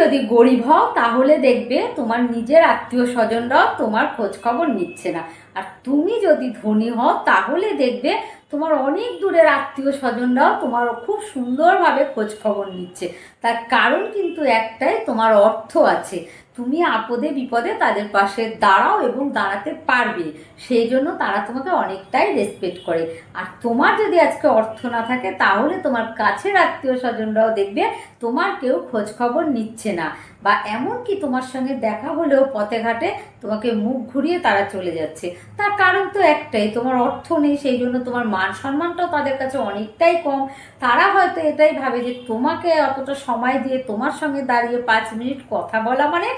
যদি গরিব হও, তাহলে দেখবে তোমার নিজের আত্মীয় স্বজনরাও তোমার খোঁজ খবর নিচ্ছে না। আর তুমি যদি ধনী হও, তাহলে দেখবে তোমার অনেক দূরের আত্মীয় স্বজনরাও তোমার খুব সুন্দরভাবে খোঁজ খবর নিচ্ছে। তার কারণ কিন্তু একটাই, তোমার অর্থ আছে। তুমি আপদে বিপদে তাদের পাশে দাঁড়াও এবং দাঁড়াতে পারবে। সেই জন্য তারা তোমাকে অনেকটাই রেসপেক্ট করে। আর তোমার যদি আজকে অর্থ না থাকে, তাহলে তোমার কাছের আত্মীয় স্বজনরাও দেখবে, তোমার কেউ খবর নিচ্ছে না। বা এমনকি তোমার সঙ্গে দেখা হলেও পথে ঘাটে তোমাকে মুখ ঘুরিয়ে তারা চলে যাচ্ছে। তার কারণ তো একটাই, তোমার অর্থ নেই, সেই জন্য তোমার মান সম্মানটাও তাদের কাছে অনেকটাই কম। তারা হয়তো এটাই ভাবে যে তোমাকে অতটা সময় দিয়ে তোমার সঙ্গে দাঁড়িয়ে পাঁচ মিনিট কথা বলা মানে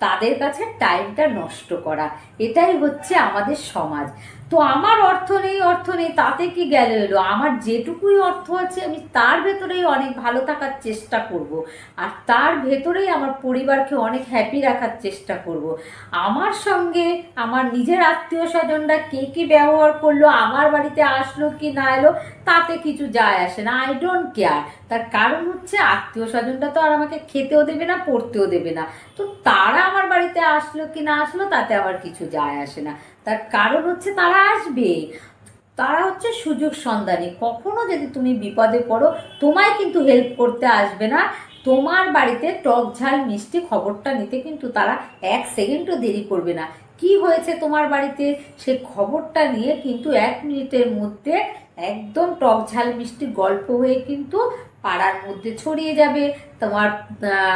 তাদের কাছে টাইমটা নষ্ট করা। এটাই হচ্ছে আমাদের সমাজ। তো আমার অর্থ নেই অর্থ নেই, তাতে কি গেল এলো? আমার যেটুকুই অর্থ আছে, আমি তার ভেতরেই অনেক ভালো থাকার চেষ্টা করব। আর তার ভেতরেই আমার পরিবারকে অনেক হ্যাপি রাখার চেষ্টা করব। আমার সঙ্গে আমার নিজের আত্মীয় স্বজনরা কে কী ব্যবহার করল, আমার বাড়িতে আসলো কি না এলো, তাতে কিছু যায় আসে না। আই ডোন্ট কেয়ার তার কারণ হচ্ছে আত্মীয় স্বজনরা তো আর আমাকে খেতেও দেবে না, পড়তেও দেবে না। তো তারা আমার বাড়িতে আসলো কি না আসলো তাতে আমার কিছু যায় আসে না। তার কারণ হচ্ছে তারা আসবে। তারা হচ্ছে সুযোগ সন্ধানী। কখনো যদি তুমি বিপদে পড়ো, তোমায় কিন্তু হেল্প করতে আসবে না। তোমার বাড়িতে টক ঝাল, মিষ্টি খবরটা নিতে কিন্তু তারা এক সেকেন্ডও দেরি করবে না। কি হয়েছে তোমার বাড়িতে? সে খবরটা নিয়ে কিন্তু এক মিনিটের মধ্যে একদম টক ঝাল, মিষ্টি গল্প হয়ে কিন্তু পাড়ার মধ্যে ছড়িয়ে যাবে, তোমার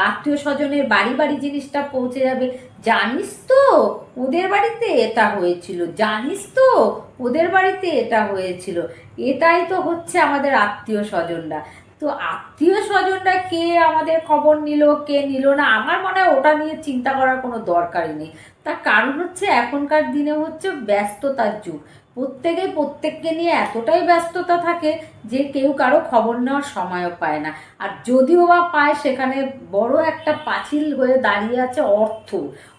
আত্মীয় স্বজনের বাড়ি বাড়ি জিনিসটা পৌঁছে যাবে। জানিস তো, ওদের বাড়িতে এটা হয়েছিল, জানিস তো, ওদের বাড়িতে এটা হয়েছিল। এটাই তো হচ্ছে আমাদের আত্মীয় স্বজনরা। তো আত্মীয় স্বজনরা কে আমাদের খবর নিল, কে নিল না, আমার মনে হয় ওটা নিয়ে চিন্তা করার কোনো দরকারই নেই। তার কারণ হচ্ছে, এখনকার দিনে হচ্ছে ব্যস্ততার যুগ। প্রত্যেকে প্রত্যেককে নিয়ে এতটাই ব্যস্ততা থাকে যে কেউ কারও খবর নেওয়ার সময়ও পায় না। আর যদিও বা পায়, সেখানে বড় একটা পাঁচিল হয়ে দাঁড়িয়ে আছে অর্থ।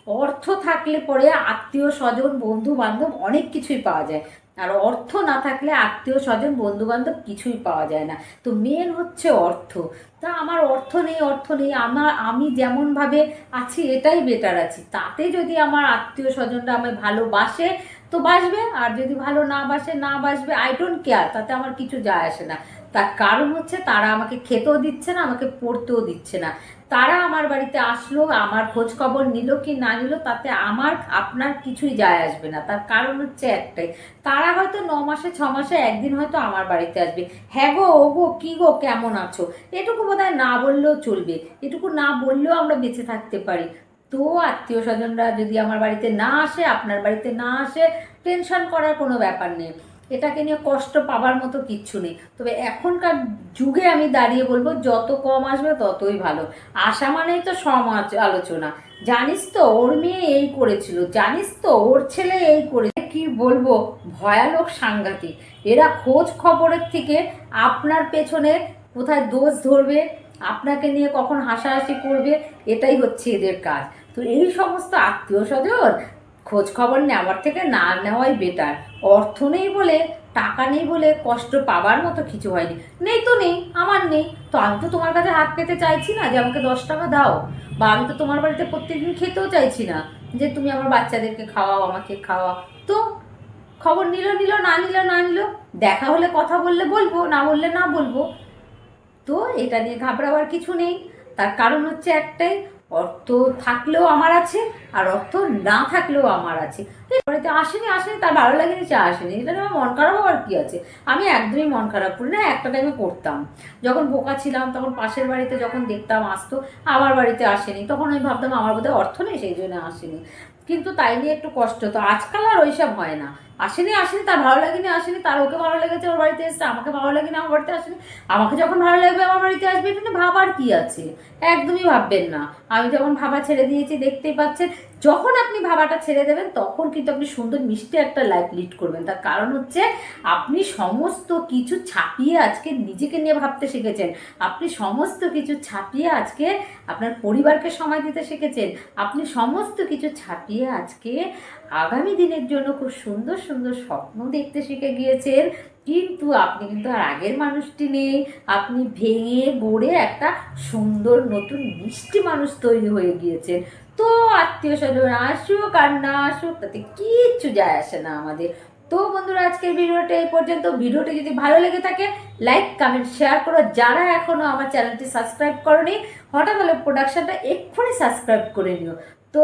অর্থ থাকলে পরে আত্মীয় স্বজন বন্ধু বান্ধব অনেক কিছুই পাওয়া যায়। আর অর্থ না থাকলে আত্মীয় স্বজন বন্ধু বান্ধব কিছুই পাওয়া যায় না। তো মেন হচ্ছে অর্থ। তা আমার অর্থ নেই অর্থ নেই। আমার, আমি যেমনভাবে আছি, এটাই বেটার আছি। তাতে যদি আমার আত্মীয় স্বজনরা আমায় ভালোবাসে তো বাসবে, আর যদি ভালো না বাসে, না বাসবে আই ডোন্ট কেয়ার তাতে আমার কিছু যায় আসে না। তার কারণ হচ্ছে, তারা আমাকে খেতেও দিচ্ছে না, আমাকে পড়তেও দিচ্ছে না। তারা আমার বাড়িতে আসলো, আমার খোঁজ খবর নিল কি না নিল, তাতে আমার, আপনার কিছুই যায় আসবে না। তার কারণ হচ্ছে একটাই, তারা হয়তো ন মাসে, ছ মাসে, একদিন হয়তো আমার বাড়িতে আসবে। হ্যাঁ গো, ও গো, কী গো, কেমন আছো? এটুকু বোধহয় না বললেও চলবে, এটুকু না বললেও আমরা বেঁচে থাকতে পারি। তো আত্মীয় স্বজনরা যদি আমার বাড়িতে না আসে, আপনার বাড়িতে না আসে টেনশন করার কোনো ব্যাপার নেই। এটাকে নিয়ে কষ্ট পাবার মতো কিচ্ছু নেই। তবে এখনকার যুগে আমি দাঁড়িয়ে বলব, যত কম আসবে ততই ভালো। আসা মানেই তো সমাজ আলোচনা জানিস তো, ওর মেয়ে এই করেছিল। জানিস তো, ওর ছেলে এই করে। কি বলব ভয়ানক সাংঘাতিক। এরা খোঁজ খবরের থেকে আপনার পেছনে কোথায় দোষ ধরবে আপনাকে নিয়ে কখন হাসাহাসি করবে, এটাই হচ্ছে এদের কাজ। তো এই সমস্ত আত্মীয় স্বজন খোঁজ খবর নেওয়ার থেকে না নেওয়াই বেটার অর্থ নেই বলে, টাকা নেই বলে কষ্ট পাবার মতো কিছু হয়নি। নেই তো নেই, আমার নেই। তো আমি তো তোমার কাছে হাত পেতে চাইছি না যে আমাকে দশ টাকা দাও। বা আমি তো তোমার বাড়িতে প্রত্যেকদিন খেতেও চাইছি না যে তুমি আমার বাচ্চাদেরকে খাওয়াও, আমাকে খাওয়াও। তো খবর নিল নিল, না নিল না নিল। দেখা হলে কথা বললে বলব, না বললে না বলব। তো এটা নিয়ে ঘাবড়াবার কিছু নেই। তার কারণ হচ্ছে একটাই, অর্থ থাকলেও আমার আছে আর অর্থ না থাকলেও আমার আছে। বাড়িতে আসেনি আসেনি, তার ভালো লাগেনি চা আসেনি। এটা আমার মন খারাপ হওয়ার কী আছে? আমি একদমই মন খারাপ করি না, একটা টাইমে করতাম। যখন বোকা ছিলাম, তখন পাশের বাড়িতে যখন দেখতাম আসতো আমার বাড়িতে আসেনি। তখন আমি ভাবতাম আমার বোধহয় অর্থ নেই, সেই জন্য আসেনি। কিন্তু তাই নিয়ে একটু কষ্ট। তো আজকাল আর ওইসব হয় না। আসেনি আসেনি, তার ভালো লাগেনি, আসেনি, তার ওকে ভালো লেগেছে, ওর বাড়িতে এসছে, আমাকে ভালো লাগেনি, আমার বাড়িতে আসেনি, আমাকে যখন ভালো লাগবে, আমার বাড়িতে আসবে, এটা ভাবার কি আছে? একদমই ভাববেন না। আমি যখন ভাবা ছেড়ে দিয়েছি, দেখতেই পাচ্ছেন, যখন আপনি ভাবাটা ছেড়ে দেবেন, তখন কিন্তু আপনি সুন্দর মিষ্টি একটা লাইফ লিড করবেন। তার কারণ হচ্ছে আপনি সমস্ত কিছু ছাপিয়ে আজকে নিজেকে নিয়ে ভাবতে শিখেছেন। আপনি সমস্ত কিছু ছাপিয়ে আজকে আপনার পরিবারকে সময় দিতে শিখেছেন। আপনি সমস্ত কিছু ছাপিয়ে আজকে আগামী দিনের জন্য খুব সুন্দর সুন্দর স্বপ্ন দেখতে শিখে গিয়েছেন। কিন্তু আপনি কিন্তু আর আগের মানুষটি নেই। আপনি ভেঙে গড়ে একটা সুন্দর নতুন মিষ্টি মানুষ তৈরি হয়ে গিয়েছেন। তো আত্মীয় স্বজন, আসুক আর না আসুক, তাতে কিচ্ছু যায় আসে না আমাদের। তো বন্ধুরা, আজকের ভিডিওটা এই পর্যন্ত। ভিডিওটি যদি ভালো লেগে থাকে, লাইক, কমেন্ট, শেয়ার করো। যারা এখনও আমার চ্যানেলটি সাবস্ক্রাইব করনি, হঠাৎ হলে প্রোডাকশনটা এক্ষুনি সাবস্ক্রাইব করে নিও। তো